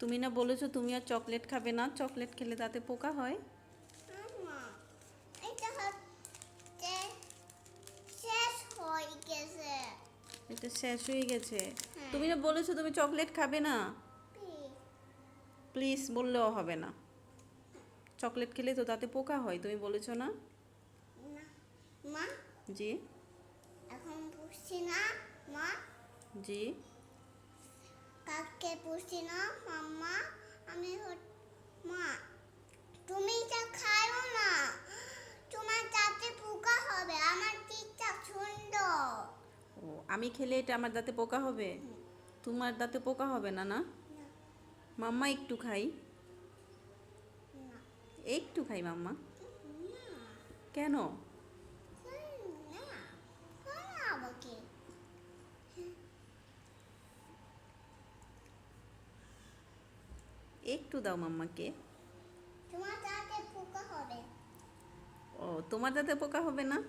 তুমি না বলেছ তুমি আর চকলেট খাবে না চকলেট খেলে তাতে পোকা হয়? এটা শেষ হয়ে গেছে। হয়ে। তুমি না বলেছ তুমি চকলেট খাবে না? প্লিজ বললেও হবে না। চকলেট খেলে তো তাতে পোকা হয় তুমি বলেছ না? মা। জি। এখন না মা। জি। কাককে না মাম্মা আমি মা তুমি এটা খাও না তোমার দাঁতে পোকা হবে আমার টিকটা সুন্দর ও আমি খেলে এটা আমার দাঁতে পোকা হবে? তোমার দাঁতে পোকা হবে না না? মাম্মা একটু খাই। একটু খাই মাম্মা। কেন? একটু দাও মাম্মাকে। তোমার দাঁতে পোকা হবে। ও তোমার দাঁতে পোকা হবে না?